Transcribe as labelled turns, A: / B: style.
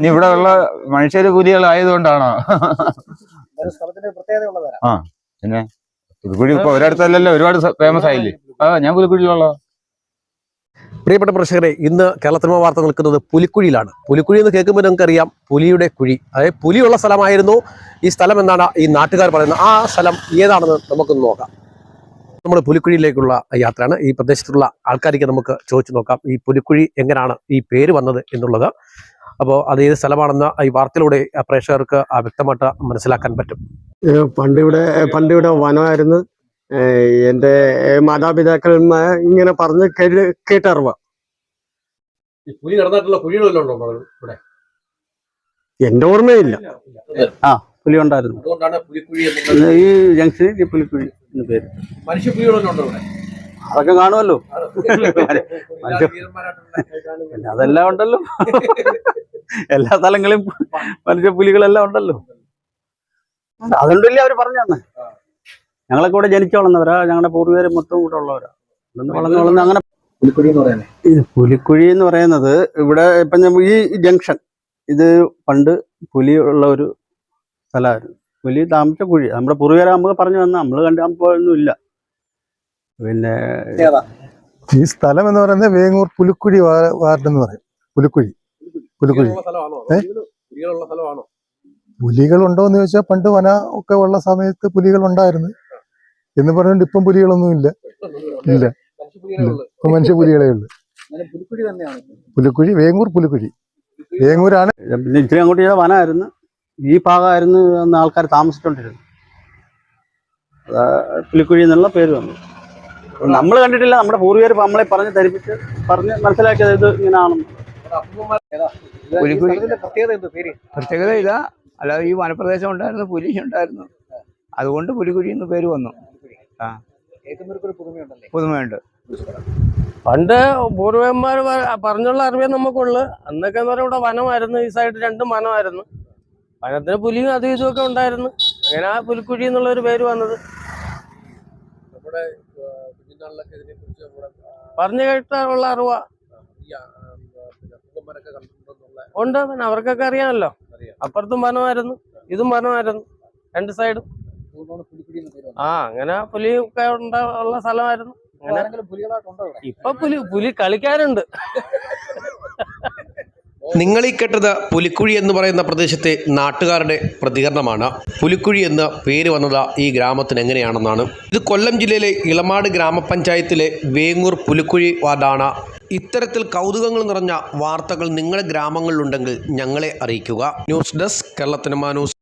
A: ഇനി ഇവിടെ ഉള്ള മനുഷ്യര്
B: പുലികൾ ആയതുകൊണ്ടാണോ ആ
A: പിന്നെ പുതുക്കുഴി ഇപ്പൊ ഒരിടത്തല്ലല്ലോ ഒരുപാട് ഫേമസ് ആയില്ലേ? ആ ഞാൻ പുതുക്കുഴിയിലുള്ള
B: പ്രിയപ്പെട്ട പ്രേക്ഷകരെ ഇന്ന് കേരളത്തിന് വാർത്ത നിൽക്കുന്നത് പുലിക്കുഴിയിലാണ്. പുലിക്കുഴി എന്ന് കേൾക്കുമ്പോൾ നിങ്ങൾക്കറിയാം പുലിയുടെ കുഴി. അതായത് പുലിയുള്ള സ്ഥലമായിരുന്നു ഈ സ്ഥലം എന്നാണ് ഈ നാട്ടുകാർ പറയുന്നത്. ആ സ്ഥലം ഏതാണെന്ന് നമുക്കൊന്ന് നോക്കാം. നമ്മൾ പുലിക്കുഴിയിലേക്കുള്ള യാത്രയാണ്. ഈ പ്രദേശത്തുള്ള ആൾക്കാർക്ക് നമുക്ക് ചോദിച്ചു നോക്കാം. ഈ പുലിക്കുഴി എങ്ങനെയാണ് ഈ പേര് വന്നത് എന്നുള്ളത്. അപ്പോൾ അത് ഏത് സ്ഥലമാണെന്ന് ഈ വാർത്തയിലൂടെ പ്രേക്ഷകർക്ക് ആ വ്യക്തമായിട്ട് മനസ്സിലാക്കാൻ പറ്റും.
C: പണ്ടിവിടെ പണ്ടിവിടെ വനമായിരുന്നു. എന്റെ മാതാപിതാക്കൾ ഇങ്ങനെ പറഞ്ഞ് കേട്ട് കേട്ടറിവ്.
B: പുലി കുഴികളെല്ലാം ഇവിടെ?
C: എന്റെ ഓർമ്മയില്ല.
D: ആ പുലി ഉണ്ടായിരുന്നു. ഈ ജംഗ്ഷനിൽ ഈ പുലിക്കുഴി എന്ന് പേര്.
B: മനുഷ്യ ഇവിടെ
D: അതൊക്കെ കാണുമല്ലോ. അതെല്ലാം ഉണ്ടല്ലോ. എല്ലാ സ്ഥലങ്ങളിലും മനുഷ്യ പുലികളെല്ലാം ഉണ്ടല്ലോ അതുകൊണ്ടല്ലേ അവർ പറഞ്ഞു തന്നെ ഞങ്ങളൊക്കെ ഇവിടെ ജനിച്ചു വളർന്നവരാ ഞങ്ങളുടെ പൂർവികര് മൊത്തം കൂടെ ഉള്ളവരാ. ഇവിടുന്ന് വളർന്ന് വളർന്ന് അങ്ങനെ
B: പുലിക്കുഴി എന്ന് പറയുന്നത്.
D: ഈ പുലിക്കുഴി എന്ന് പറയുന്നത് ഇവിടെ ഇപ്പൊ ഈ ജംഗ്ഷൻ ഇത് പണ്ട് പുലി ഉള്ള ഒരു സ്ഥലമായിരുന്നു പുലി താമസിച്ച കുഴി. നമ്മുടെ പൂർവികരാകുമ്പോ നമുക്ക് പറഞ്ഞു വന്ന നമ്മൾ കണ്ടു ഇല്ല. പിന്നെ
E: ഈ സ്ഥലം എന്ന് പറയുന്നത് വേങ്ങൂർ പുലിക്കുഴി വാർഡ് എന്ന് പറയും. പുലിക്കുഴി. പുലിക്കുഴി പുലികൾ ഉണ്ടോ എന്ന് ചോദിച്ചാൽ പണ്ട് വന ഒക്കെ ഉള്ള സമയത്ത് പുലികൾ ഉണ്ടായിരുന്നു എന്ന് പറഞ്ഞുകൊണ്ട് ഇപ്പം പുലികളൊന്നും ഇല്ല. ഇല്ല. ഇപ്പൊ മനുഷ്യ പുലികളേ ഉള്ളു
B: പുലിക്കുഴി
E: വേങ്ങൂർ പുലിക്കുഴി. വേങ്ങൂരാണ്.
D: ഇത്തിരി അങ്ങോട്ട് ചെയ്ത വനമായിരുന്നു ഈ ഭാഗമായിരുന്നു അന്ന് ആൾക്കാർ താമസിച്ചുകൊണ്ടിരുന്നു പുലിക്കുഴി എന്നുള്ള പേര് വന്നു നമ്മൾ കണ്ടിട്ടില്ല. നമ്മുടെ പൂർവികർ നമ്മളെ പറഞ്ഞ് ധരിപ്പിച്ച് പറഞ്ഞ് മനസ്സിലാക്കിയത് ഇത് ഇങ്ങനെയാണെന്ന്
F: പുലിക്കുഴി.
B: പ്രത്യേകത
F: ഇതാ. അല്ലാതെ ഈ വനപ്രദേശം ഉണ്ടായിരുന്നു പുലി ഉണ്ടായിരുന്നു അതുകൊണ്ട് പുലിക്കുഴി എന്ന് പേര് വന്നു.
B: ആ.
F: പുതുമയുണ്ട്.
G: പണ്ട് പൂർവന്മാർ പറഞ്ഞുള്ള അറിവേ നമുക്കുള്ളു. അന്നൊക്കെ എന്ന് ഇവിടെ വനമായിരുന്നു ഈ സൈഡ് രണ്ടും വനമായിരുന്നു. വനത്തിന് പുലിയും അതും ഇതും ഒക്കെ ഉണ്ടായിരുന്നു. അങ്ങനെ ആ പുലിക്കുഴി എന്നുള്ള ഒരു പേര് വന്നത്. പറഞ്ഞു കേട്ടുള്ള അറിവാ
B: ഈ പിന്നെ പൂവന്മാരൊക്കെ കണ്ടിട്ടുണ്ടെന്നുള്ള
G: ഉണ്ട് പിന്നെ അവർക്കൊക്കെ അറിയാമല്ലോ. അപ്പുറത്തും വനമായിരുന്നു ഇതും വനമായിരുന്നു രണ്ട് സൈഡും. ആ അങ്ങനെ പുലി ഒക്കെ ഉള്ള സ്ഥലമായിരുന്നു. അങ്ങനെ ഇപ്പൊ പുലി പുലി കളിക്കാനുണ്ട്.
H: നിങ്ങൾ ഈ കേട്ടത് പുലിക്കുഴി എന്ന് പറയുന്ന പ്രദേശത്തെ നാട്ടുകാരുടെ പ്രതികരണമാണ്. പുലിക്കുഴി എന്ന പേര് വന്നത് ഈ ഗ്രാമത്തിന് എങ്ങനെയാണെന്നാണ്. ഇത് കൊല്ലം ജില്ലയിലെ ഇളമാട് ഗ്രാമപഞ്ചായത്തിലെ വേങ്ങൂർ പുലിക്കുഴി വാർഡാണ്. ഇത്തരത്തിൽ കൗതുകങ്ങൾ നിറഞ്ഞ വാർത്തകൾ നിങ്ങളുടെ ഗ്രാമങ്ങളിലുണ്ടെങ്കിൽ ഞങ്ങളെ അറിയിക്കുക. ന്യൂസ് ഡെസ്ക് കേരളത്തിന് ന്യൂസ്.